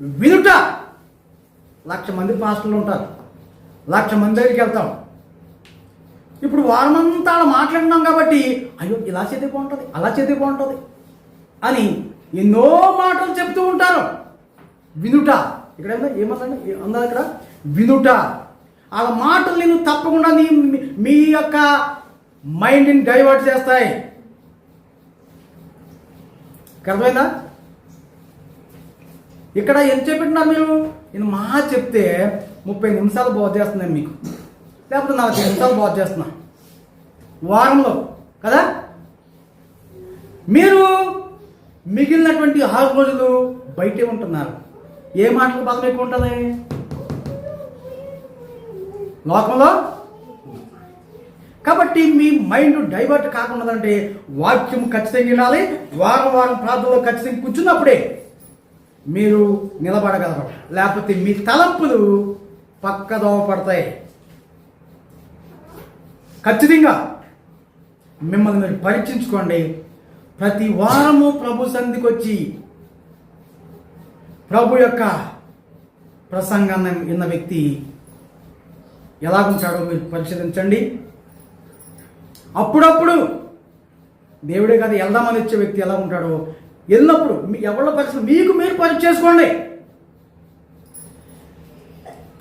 వినుట. లక్ష మంది పాస్టర్లు ఉంటారు. లక్ష మంది దగ్గరికి వెళ్తాం. ఇప్పుడు వారమంతా మాట్లాడినాం కాబట్టి అయ్యో ఇలా చేతే బాగుంటుంది అలా చేతే బాగుంటుంది అని ఎన్నో మాటలు చెప్తూ ఉంటారు. వినుట. ఇక్కడ ఏమన్నా ఏమన్నా ఉందా ఇక్కడ? వినుట. ఆ మాటలు నేను తప్పకుండా నీ మీ యొక్క మైండ్ని డైవర్ట్ చేస్తాయి. అర్థమైందా? ఇక్కడ ఎంత చెప్పినా మీరు? నేను మహా చెప్తే ముప్పై నిమిషాలు బోధ చేస్తున్నాను మీకు. లేకపోతే నలభై నిమిషాలు బోధ చేస్తున్నా. వారంలో కదా? మీరు మిగిలినటువంటి ఆరు రోజులు బయటే ఉంటున్నారు. ఏ మాటలు బలం ఎక్కువ ఉంటుంది? లోకంలో? కాబట్టి మీ మైండ్ డైవర్ట్ కాకుండా అంటే వాక్యం ఖచ్చితంగా వినాలి. వారం వారం ప్రాంతంలో ఖచ్చితంగా కూర్చున్నప్పుడే మీరు నిలబడగలరు. లేకపోతే మీ తలంపులు పక్కదోవ పడతాయి. ఖచ్చితంగా మిమ్మల్ని మీరు పరీక్షించుకోండి. ప్రతి వారము ప్రభు సంధికి వచ్చి ప్రభు యొక్క ప్రసంగాన్ని విన్న వ్యక్తి ఎలాగుంటాడో మీరు పరిశీలించండి. అప్పుడప్పుడు దేవుడే కదా వెళ్దామని వచ్చే వ్యక్తి ఎలా ఉంటాడో వెళ్ళినప్పుడు మీ ఎవరి పరిస్థితి మీకు మీరు పరీక్ష చేసుకోండి.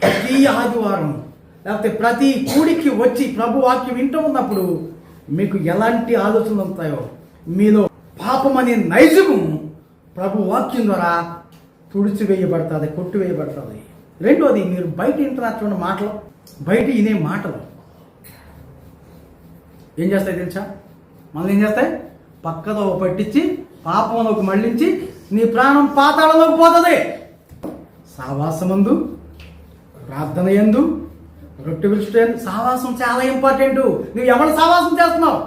ప్రతి ఆదివారం లేకపోతే ప్రతి కూడికి వచ్చి ప్రభు వాక్యం వింటూ ఉన్నప్పుడు మీకు ఎలాంటి ఆలోచనలు ఉంటాయో మీలో పాపం అనే నైజము ప్రభు వాక్యం ద్వారా తుడిచివేయబడుతుంది కొట్టివేయబడుతుంది. రెండోది మీరు బయట ఇంటరాక్చున్న మాటలు బయట వినే మాటలు. ఏం చేస్తాయి తెలుసా? మనల్ని ఏం చేస్తాయి? పక్కదో పట్టించి పాపంలోకి మళ్ళించి నీ ప్రాణం పాతాళంలోకి పోతుంది. సావాసమందు ప్రార్థన ఎందు రొట్టె విలుచుట సావాసం చాలా ఇంపార్టెంట్ నువ్వు ఎవరు సావాసం చేస్తున్నావు?